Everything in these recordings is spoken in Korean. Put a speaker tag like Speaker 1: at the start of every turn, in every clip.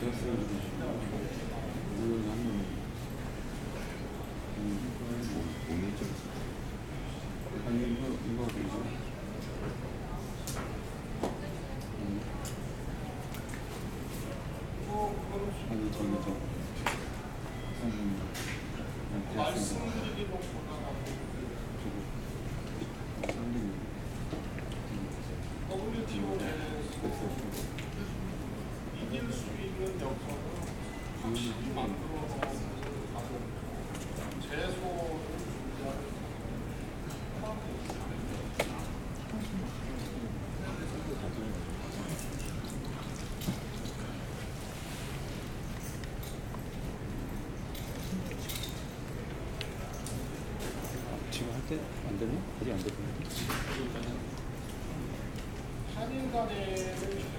Speaker 1: Tem um filme 안
Speaker 2: 되네? 거리 안 되네. 한일
Speaker 1: 간에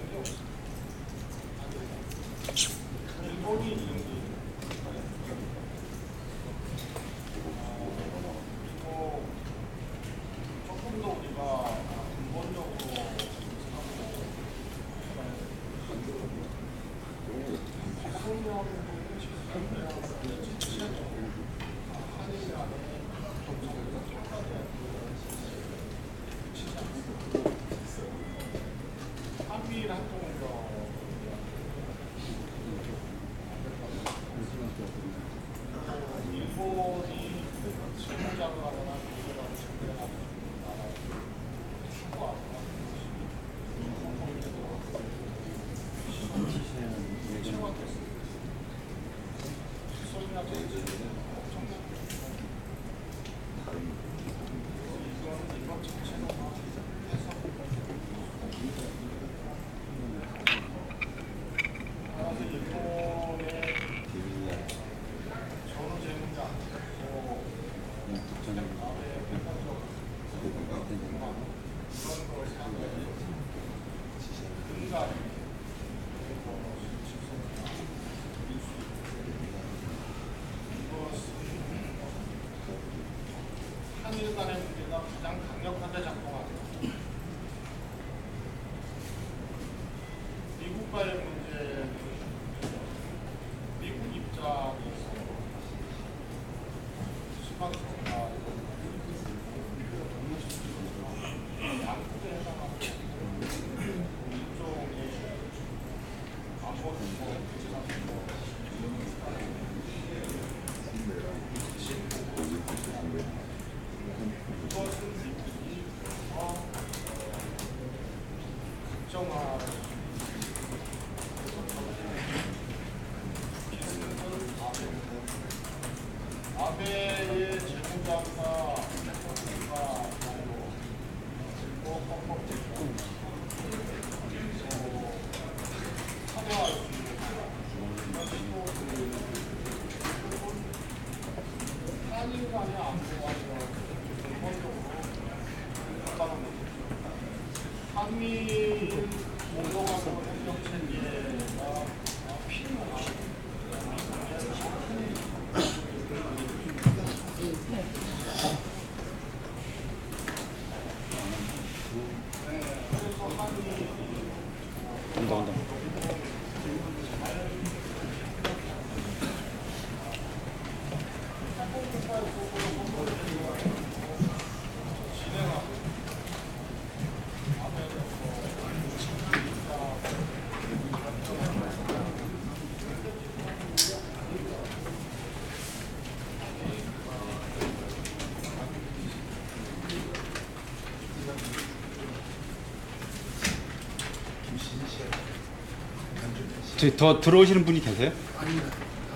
Speaker 1: 저기 더 들어오시는 분이 계세요?
Speaker 3: 아닙니다.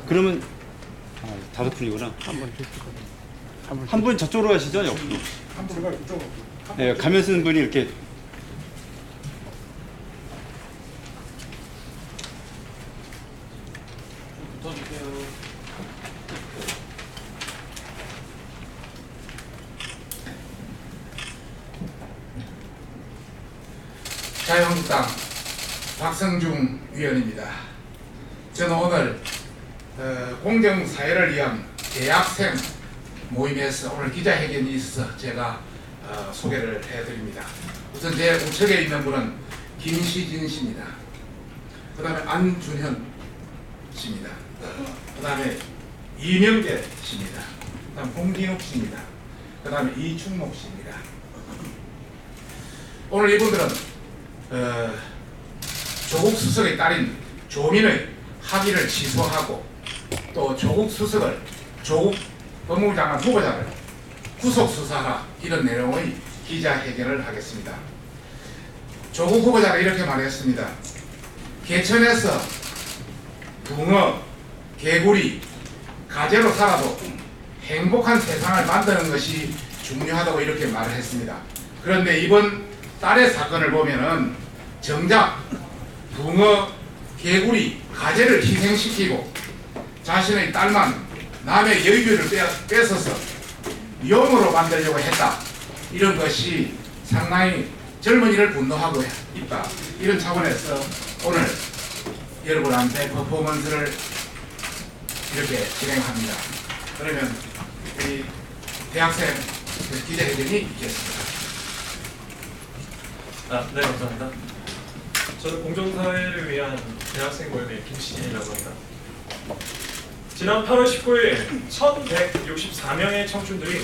Speaker 1: 그러면 아, 다섯 분이구나.
Speaker 3: 한번 한번
Speaker 1: 한분 저쪽으로 가시죠, 옆으로.
Speaker 3: 한 분가 이쪽으로.
Speaker 1: 예, 가면 쓰는 분이 이렇게
Speaker 2: 붙어주세요.
Speaker 3: 자유한국당 박성중 위원입니다. 저는 오늘 어, 공정 사회를 위한 대학생 모임에서 오늘 기자회견이 있어서 제가 어, 소개를 해드립니다. 우선 제 우측에 있는 분은 김시진 씨입니다. 그 다음에 안준현 씨입니다. 그 다음에 이명재 씨입니다. 그 다음 홍진욱 씨입니다. 그 다음에 이충목 씨입니다. 오늘 이분들은 어, 조국 수석의 딸인 조민의 학위를 취소하고 또 조국 수석을 조국 법무부 장관 후보자를 구속 수사하라 이런 내용의 기자회견을 하겠습니다. 조국 후보자가 이렇게 말했습니다. 개천에서 붕어, 개구리, 가재로 살아도 행복한 세상을 만드는 것이 중요하다고 이렇게 말을 했습니다. 그런데 이번 딸의 사건을 보면은 정작 붕어, 개구리, 가재를 희생시키고 자신의 딸만 남의 여유를 빼, 뺏어서 용으로 만들려고 했다. 이런 것이 상당히 젊은이를 분노하고 있다. 이런 차원에서 오늘 여러분한테 퍼포먼스를 이렇게 진행합니다. 그러면 우리 대학생 그 기자회견이 있겠습니다.
Speaker 4: 아, 네, 감사합니다. 저는 공정사회를 위한 대학생 모임의 김신이라고 합니다. 지난 8월 19일 1164명의 청춘들이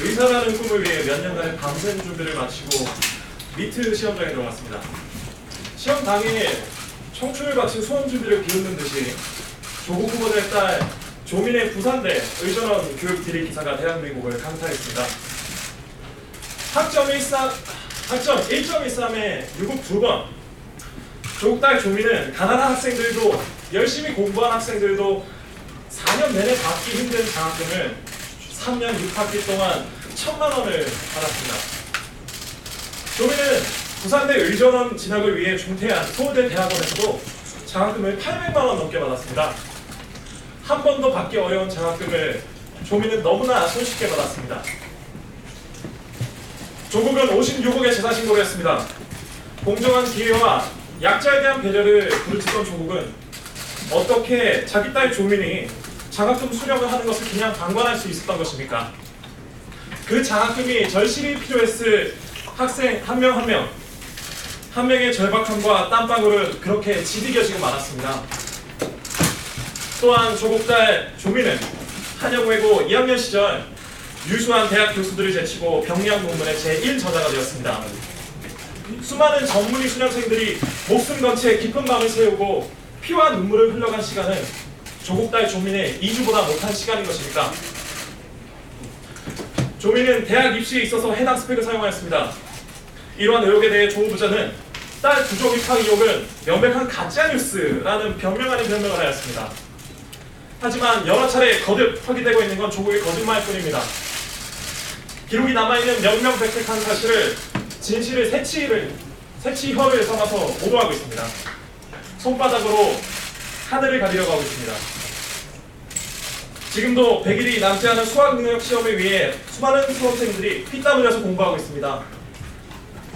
Speaker 4: 의사라는 꿈을 위해 몇 년간의 밤샘 준비를 마치고 미트 시험장에 들어갔습니다. 시험 당일 청춘을 바친 수험 준비를 비웃는 듯이 조국 후보자의 딸 조민의 부산대 의전원 교육 비리 기사가 대한민국을 강타했습니다. 학점 13, 학점 1.13에 유급 2번. 조국 딸 조민은 가난한 학생들도 열심히 공부한 학생들도 4년 내내 받기 힘든 장학금을 3년 6학기 동안 천만 원을 받았습니다. 조민은 부산대 의전원 진학을 위해 중퇴한 서울대 대학원에서도 장학금을 800만 원 넘게 받았습니다. 한 번도 받기 어려운 장학금을 조민은 너무나 손쉽게 받았습니다. 조국은 56억의 재산 신고를 했습니다. 공정한 기회와 약자에 대한 배려를 부르짖던 조국은 어떻게 자기 딸 조민이 장학금 수령을 하는 것을 그냥 방관할 수 있었던 것입니까? 그 장학금이 절실히 필요했을 학생 한 명 한 명, 한 명의 절박함과 땀방울은 그렇게 지디겨지고 말았습니다. 또한 조국 딸 조민은 한영외고 2학년 시절 유수한 대학 교수들을 제치고 병량 논문의 제1 저자가 되었습니다. 수많은 전문의 수련생들이 목숨 건채 깊은 밤을 새우고 피와 눈물을 흘려간 시간은 조국 딸 조민의 2주보다 못한 시간인 것입니까? 조민은 대학 입시에 있어서 해당 스펙을 사용하였습니다. 이러한 의혹에 대해 조 후보자는 딸 부족 입학 의혹은 명백한 가짜뉴스라는 변명 아닌 변명을 하였습니다. 하지만 여러 차례 거듭 확인되고 있는 건 조국의 거짓말일 뿐입니다. 기록이 남아있는 명명백백한 사실을 진실을 새치를 새치혀를 삼아서 보도하고 있습니다. 손바닥으로 하늘을 가리려고 하고 있습니다. 지금도 100일이 남지 않은 수학 능력 시험을 위해 수많은 수험생들이 피땀 흘려서 공부하고 있습니다.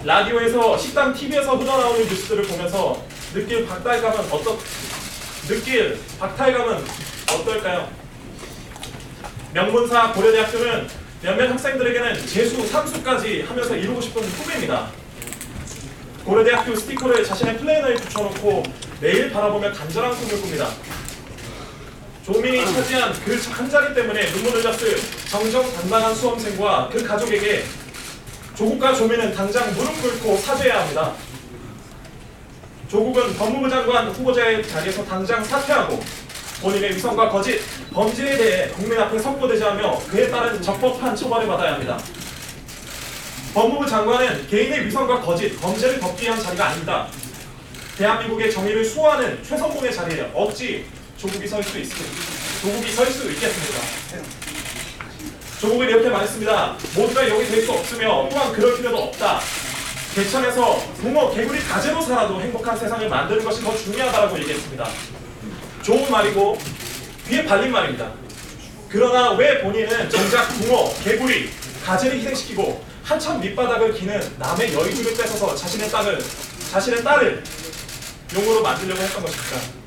Speaker 4: 라디오에서 식당 TV에서 흘러나오는 뉴스들을 보면서 느낄 박탈감은 어떠 느낄 박탈감은 어떨까요? 명문사 고려대학교는 몇몇 학생들에게는 재수, 삼수까지 하면서 이루고 싶은 꿈입니다. 고려대학교 스티커를 자신의 플래너에 붙여놓고 매일 바라보며 간절한 꿈을 꿉니다. 조민이 차지한 그 한 자리 때문에 눈물 흘렸을 정정당당한 수험생과 그 가족에게 조국과 조민은 당장 무릎 꿇고 사죄해야 합니다. 조국은 법무부 장관 후보자의 자리에서 당장 사퇴하고 본인의 위선과 거짓, 범죄에 대해 국민 앞에 선고되자하며 그에 따른 적법한 처벌을 받아야 합니다. 법무부 장관은 개인의 위선과 거짓, 범죄를 덮기 위한 자리가 아닙니다. 대한민국의 정의를 수호하는 최선봉의 자리에 어찌 조국이 설 수 있, 조국이 설 수 있겠습니까? 조국은 이렇게 말했습니다. 모두가 여기 될 수 없으며 또한 그럴 필요도 없다. 개천에서 붕어, 개구리, 가재로 살아도 행복한 세상을 만드는 것이 더 중요하다고 얘기했습니다. 좋은 말이고 귀에 발린 말입니다. 그러나 왜 본인은 정작 붕어, 개구리, 가재를 희생시키고 한참 밑바닥을 기는 남의 여의도를 뺏어서 자신의 땅을 자신의 딸을 용으로 만들려고 했던 것입니까?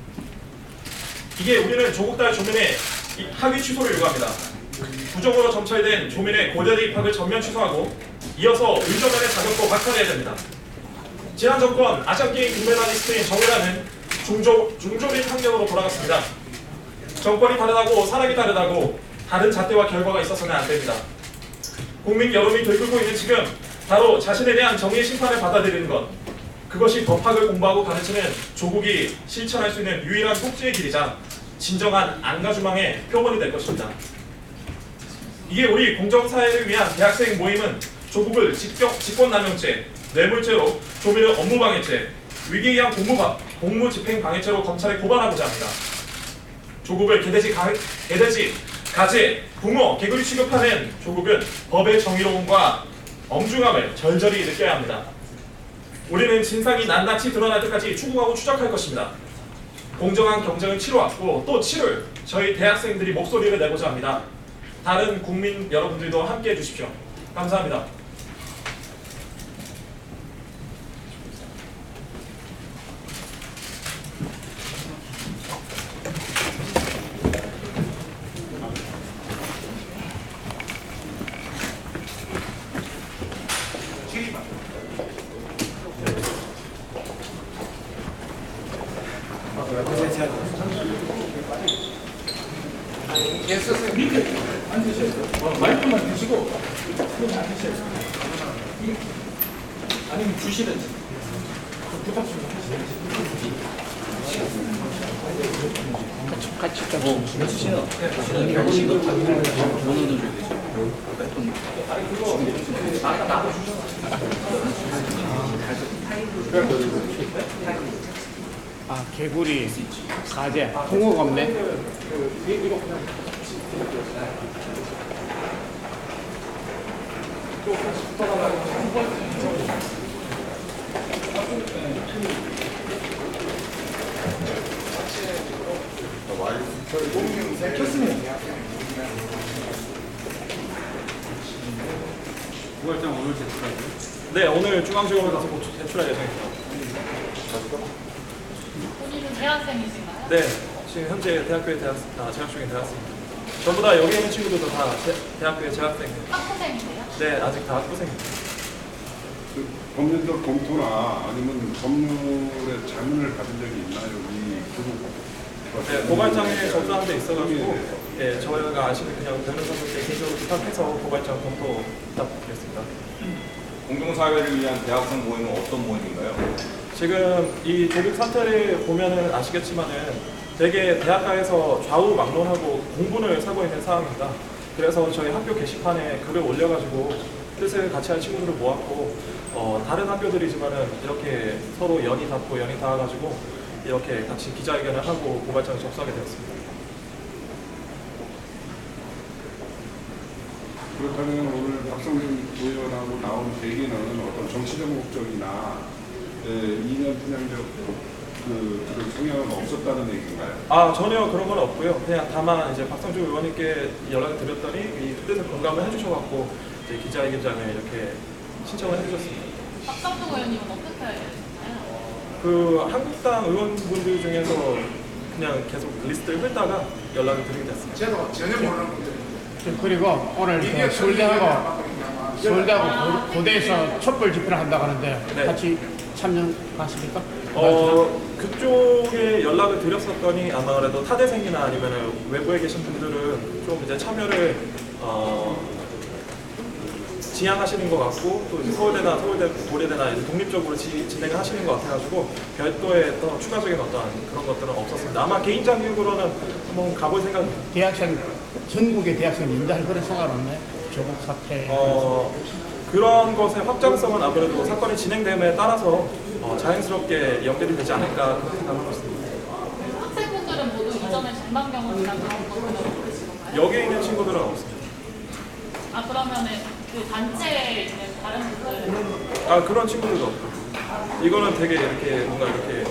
Speaker 4: 이게 우리는 조국 딸 조민의 이 학위 취소를 요구합니다. 부정으로 점철된 조민의 고대대 입학을 전면 취소하고 이어서 의전면의 자격도 박탈해야 됩니다. 지난 정권 아시안게임 금메달리스트인 정의라는 중조, 중조민 학력으로 돌아갔습니다. 정권이 다르다고 사람이 다르다고 다른 잣대와 결과가 있어서는 안 됩니다. 국민 여론이 들끓고 있는 지금 바로 자신에 대한 정의의 심판을 받아들이는 것 그것이 법학을 공부하고 가르치는 조국이 실천할 수 있는 유일한 복지의 길이자 진정한 안가주망의 표본이 될 것입니다. 이게 우리 공정사회를 위한 대학생 모임은 조국을 직격 직권남용죄, 뇌물죄로 조민을 업무방해죄, 위기에 의한 공무바, 공무집행방해죄로 검찰에 고발하고자 합니다. 조국을 개돼지, 가, 개돼지, 가재, 붕어, 개구리 취급하는 조국은 법의 정의로움과 엄중함을 절절히 느껴야 합니다. 우리는 진상이 낱낱이 드러날 때까지 추궁하고 추적할 것입니다. 공정한 경쟁을 치러왔고 또 치를 저희 대학생들이 목소리를 내고자 합니다. 다른 국민 여러분들도 함께해 주십시오. 감사합니다.
Speaker 2: 아
Speaker 5: 개구리, 가재, 붕어가 없네.
Speaker 1: 부활장 오늘 제출하죠.
Speaker 4: 네, 오늘 중앙지검에 가서 곧 제출할 예정입니다.
Speaker 6: 본인은 대학생이신가요?
Speaker 4: 네, 지금 현재 대학교에 대학, 아, 재학 중인 대학생입니다. 전부 다 여기 있는 친구들도 다 제, 대학교에 재학생이에요.
Speaker 6: 학부생이세요?
Speaker 4: 네, 아직 다 학부생입니다.
Speaker 7: 그 법률적 검토나 아니면 법률의 자문을 받은 적이 있나요? 이 교육
Speaker 4: 네, 고발장에 접수한 데 있어가지고 예, 저희가 아시는 그냥 변호사분께 개인적으로 부탁해서 고발장 검토 부탁드리겠습니다.
Speaker 8: 공정사회를 위한 대학생 모임은 어떤 모임인가요?
Speaker 4: 지금 이 조국 사태를 보면은 아시겠지만은 되게 대학가에서 좌우 막론하고 공분을 사고 있는 상황입니다. 그래서 저희 학교 게시판에 글을 올려가지고 뜻을 같이 한 친구들을 모았고 어, 다른 학교들이지만은 이렇게 서로 연이 닿고 연이 닿아가지고 이렇게 같이 기자회견을 하고 고발장을 접수하게 되었습니다.
Speaker 7: 그렇다면 오늘 박성준 의원하고 나온 계기는 어떤 정치적 목적이나 에, 이념 편향적 그 그런 성향은 없었다는 얘기인가요?
Speaker 4: 아 전혀 그런 건 없고요. 그냥 다만 이제 박성주 의원님께 연락을 드렸더니 이 뜻을 공감을 해주셔갖고 이제 기자회견장에 이렇게 신청을 해주셨습니다.
Speaker 6: 박성중 의원님은 어떻게 되시나요?
Speaker 4: 그 한국당 의원분들 중에서 그냥 계속 리스트를 훑다가 연락을 드리게 됐습니다.
Speaker 3: 제가 전혀 모르는 분들
Speaker 5: 그리고 오늘 그 서울대하고 서울대하고 고- 고대에서 촛불 집회를 한다고 하는데
Speaker 4: 네.
Speaker 5: 같이 참여 가십니까?
Speaker 4: 어 그쪽에 연락을 드렸었더니 아마 그래도 타대생이나 아니면 외부에 계신 분들은 좀 이제 참여를 어, 지향하시는 것 같고 또 이제 서울대나 서울대 고려대나 이제 독립적으로 지, 진행을 하시는 것 같아가지고 별도의 또 추가적인 어떤 그런 것들은 없었습니다. 아마 개인장 교육으로는 한번 가볼 생각입니다.
Speaker 5: 대학생 전국의 대학생 인자할 그런 생각 없네. 조국 사태.
Speaker 4: 어 그런 것의 확장성은 아무래도 사건이 진행됨에 따라서 어, 자연스럽게 연결이 되지 않을까 그렇게 생각하고 있습니다.
Speaker 6: 학생분들은 모두 이전에 전방 경험이나 그런 것들은 없으신 건가요?
Speaker 4: 여기에 있는 친구들은 없습니다.
Speaker 6: 아 그러면은 그 단체에 있는 다른 분들
Speaker 4: 아 그런 친구들도 없고 이거는 되게 이렇게 뭔가 이렇게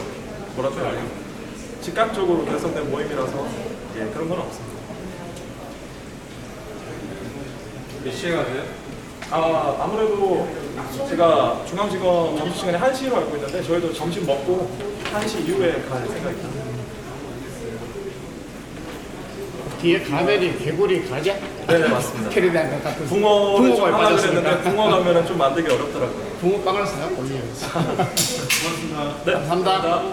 Speaker 4: 뭐랄까요 즉각적으로 결성된 모임이라서 예 그런 건 없습니다.
Speaker 1: 몇 시에 가세요?
Speaker 4: 아 아무래도 제가 중앙지검 점심시간에 1시로 알고 있는데 저희도 점심 먹고 1시 이후에 갈 생각입니다.
Speaker 5: 뒤에 가면이 개구리 가자?
Speaker 4: 네 맞습니다.
Speaker 5: 캐리단 것 같은
Speaker 4: 붕어를 좀
Speaker 5: 붕어가
Speaker 4: 하나
Speaker 5: 빠졌으니까.
Speaker 4: 그랬는데 붕어 가면은 좀 만들기 어렵더라고요.
Speaker 5: 붕어빵을 사요? 올리면서.
Speaker 1: 고맙습니다.
Speaker 4: 네
Speaker 5: 감사합니다.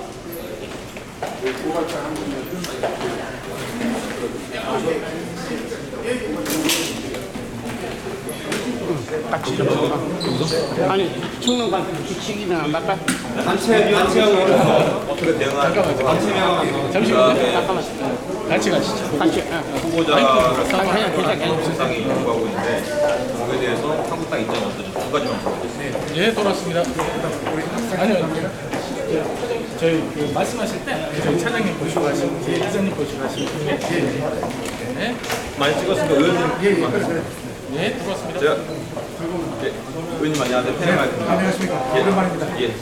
Speaker 5: 같이 좀 아니 충농 간 규칙이나 안 맞까?
Speaker 8: 단체 단체하고 어떻게 대응하는
Speaker 5: 잠시만요. 잠깐만. 같이 가시죠. 같이. 예.
Speaker 8: 후보자를
Speaker 5: 그냥 그냥 괜찮아요.
Speaker 8: 상당히 요구하고 있는데 거기에 대해서 한국당 입장이 어떠죠? 두 가지만
Speaker 9: 예, 돌아왔습니다. 아니요. 저희 그 말씀하실 때 저희 차장님 보시고 하시고 뒤에 이사님 보시고 하시고 예,
Speaker 8: 많이 찍었으니까 의원님
Speaker 9: 예, 예, 들어왔습니다.
Speaker 8: 제가 예, 의원님 안녕하세요. 패널 마이크입니다.
Speaker 3: 안녕하십니까.
Speaker 8: 예.
Speaker 3: 오랜만입니다.
Speaker 8: 예.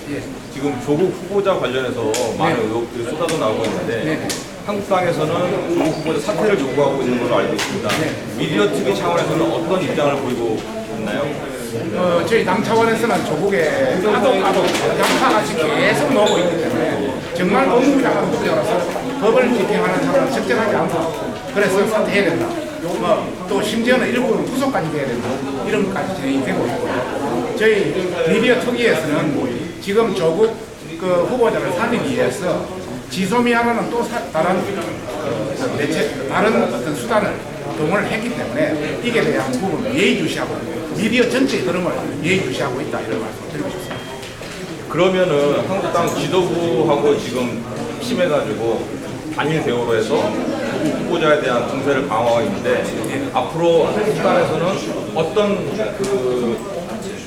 Speaker 8: 지금 조국 후보자 관련해서 많은 의혹들이 쏟아져 나오고 있는데 한국당에서는 조국 후보자 사퇴를 요구하고 있는 걸로 알고 있습니다. 미디어 특위 차원에서는 어떤 입장을 보이고 있나요?
Speaker 3: 어, 저희 당 차원에서는 조국의 아동 아동 양파같이 계속 나오고 있기 때문에 정말 장관 후보자로서 법을 집행하는 사람은 적절하지 않고 그래서 사퇴해야 된다. 뭐, 또 심지어는 일부는 구속까지 돼야 된다. 이런 것까지 진행되고 있고요. 저희 미디어 특위에서는 지금 조국 그 후보자를 살리기 위해서 지소미아라는 또 사- 다른 어, 대체 다른 어떤 수단을 동원을 했기 때문에 이게 대한 부분을 예의주시하고 미디어 전체의 흐름을 예의주시하고 있다 이런 말씀 드리고 싶습니다.
Speaker 8: 그러면은 한국당 지도부하고 지금 힘해가지고 단일 대우로 해서 후보자에 대한 공세를 강화하고 있는데 앞으로 한국당에서는 어떤 그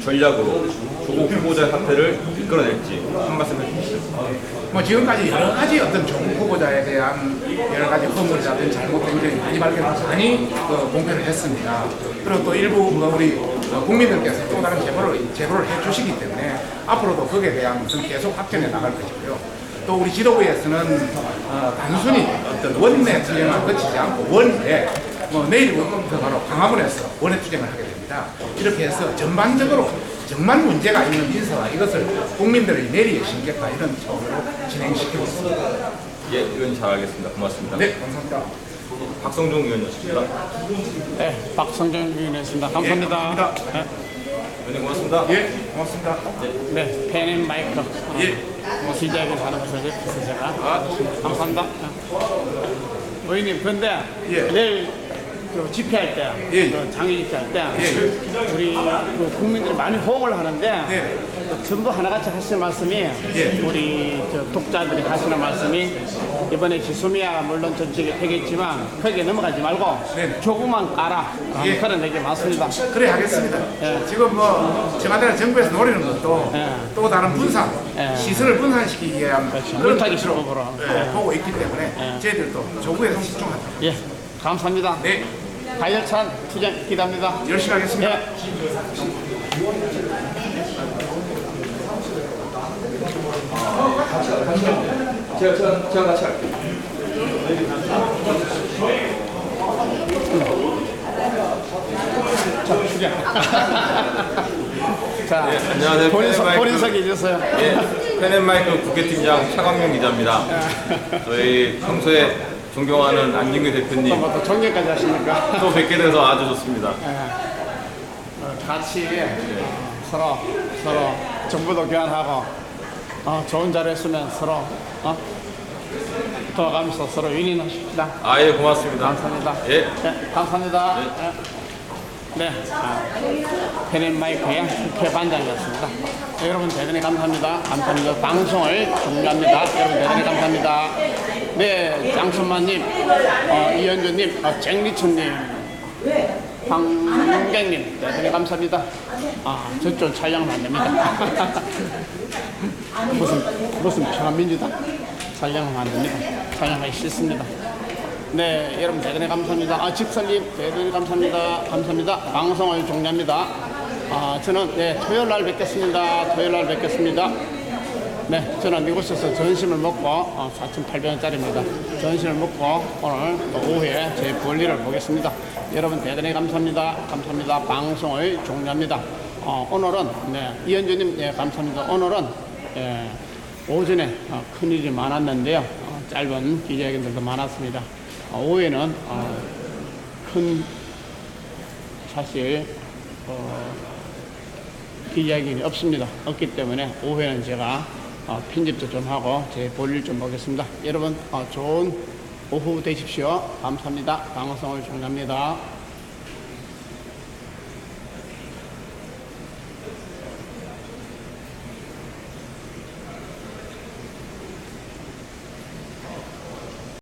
Speaker 8: 전략으로 조국 후보자의 사태를 이끌어낼지 한 말씀 해주시죠.
Speaker 3: 뭐 지금까지 여러 가지 어떤 조국 후보자에 대한 여러 가지 허물이라든지 잘못된 점이 많이 발견 많이 그 공표를 했습니다. 그리고 또 일부 뭐 우리 어, 국민들께서 또 다른 제보를 제보를 해주시기 때문에 앞으로도 거기에 대한 계속 확전해 나갈 것이고요. 또 우리 지도부에서는 어, 단순히 어떤 원내 투쟁을 거치지 않고 원내 뭐 내일부터 바로 강화문에서 원내 투쟁을 하게 됩니다. 이렇게 해서 전반적으로 정말 문제가 있는 인사와 이것을 국민들의 내리에 심겠다 이런 쪽으로 진행시키고 있습니다.
Speaker 8: 예, 의원님 잘 알겠습니다. 고맙습니다.
Speaker 3: 네, 감사합니다.
Speaker 8: 박성종 의원이었습니다.
Speaker 5: 네, 박성준 의원이었습니다. 감사합니다.
Speaker 3: 예, 감사합니다.
Speaker 5: 네,
Speaker 8: 의원님 고맙습니다.
Speaker 3: 예, 고맙습니다.
Speaker 5: 네, 펜앤 마이크. 어,
Speaker 3: 예.
Speaker 5: 기자에게 하는 것을 옆에서 제가
Speaker 3: 아,
Speaker 5: 감사합니다. 네. 의원님, 근데
Speaker 3: 예.
Speaker 5: 내일 그 집회할 때,
Speaker 3: 예.
Speaker 5: 그 장애 집회할 때,
Speaker 3: 예.
Speaker 5: 우리 그 국민들이 많이 호응을 하는데
Speaker 3: 네.
Speaker 5: 전부 하나같이 하시는 말씀이
Speaker 3: 예.
Speaker 5: 우리 저 독자들이 하시는 말씀이 이번에 지소미아 물론 전직이 되겠지만 크게 넘어가지 말고
Speaker 3: 네.
Speaker 5: 조금만 깔아
Speaker 3: 예.
Speaker 5: 그런 얘기 맞습니다.
Speaker 3: 그래 하겠습니다.
Speaker 5: 예.
Speaker 3: 지금 뭐 청와대나 정부에서 노리는 것도
Speaker 5: 예.
Speaker 3: 또 다른 분산,
Speaker 5: 예.
Speaker 3: 시설을 분산시키기 위한
Speaker 5: 그렇죠.
Speaker 3: 그런
Speaker 5: 물타기
Speaker 3: 것들을,
Speaker 5: 수법으로.
Speaker 3: 예, 보고 있기 때문에
Speaker 5: 예.
Speaker 3: 저희들도 조국에서 집중하자.
Speaker 5: 예, 감사합니다.
Speaker 3: 네,
Speaker 5: 가열찬 투쟁 기대합니다.
Speaker 3: 열심히 하겠습니다.
Speaker 5: 예.
Speaker 8: 제가, 제가, 제가 같이 할게요.
Speaker 5: 자,
Speaker 8: 예, 안녕하세요.
Speaker 5: 본인, 소-
Speaker 8: 팬마이크.
Speaker 5: 본인 소개 해 주세요.
Speaker 8: 예, 팬앤마이크 국회팀장 차광명 기자입니다. 저희 평소에 존경하는 안진규 대표님
Speaker 5: 또 정리까지 하십니까?
Speaker 8: 또 뵙게 돼서 아주 좋습니다.
Speaker 5: 어, 같이 서로 서로 정보도 교환하고 어, 좋은 자료 했으면 서로 어? 도와가면서 서로 윈윈하십시다.
Speaker 8: 아, 예, 고맙습니다.
Speaker 5: 감사합니다.
Speaker 8: 예.
Speaker 5: 네, 감사합니다. 네. 네, 아, 펜앤마이크의 국회 반장이었습니다. 네, 여러분 대단히 감사합니다. 감사합니다. 방송을 종료합니다. 여러분 대단히 감사합니다. 네, 장순만님, 어, 이현주님, 어, 쟁리춘님, 황경님 대단히 감사합니다. 아 저쪽 촬영은 안 됩니다. 무슨 무슨 평화민주당 촬영은 안 됩니다. 촬영하기 싫습니다. 네, 여러분 대단히 감사합니다. 아, 직설님 대단히 감사합니다. 감사합니다. 방송을 종료합니다. 아, 저는 네, 토요일 날 뵙겠습니다. 토요일 날 뵙겠습니다. 네, 저는 이곳에서 전심을 먹고 어, 4,800원짜리입니다. 전심을 먹고 오늘 또 오후에 제 볼일을 보겠습니다. 여러분 대단히 감사합니다. 감사합니다. 방송을 종료합니다. 어, 오늘은 네, 이현주님 네, 감사합니다. 오늘은 예, 오전에 어, 큰일이 많았는데요. 어, 짧은 기자회견들도 많았습니다. 어, 오후에는 어, 큰 사실 어, 기자회견이 없습니다. 없기 때문에 오후에는 제가 어, 편집도 좀 하고 제 볼일 좀 보겠습니다. 여러분 어, 좋은 오후 되십시오. 감사합니다. 방송을 종료합니다.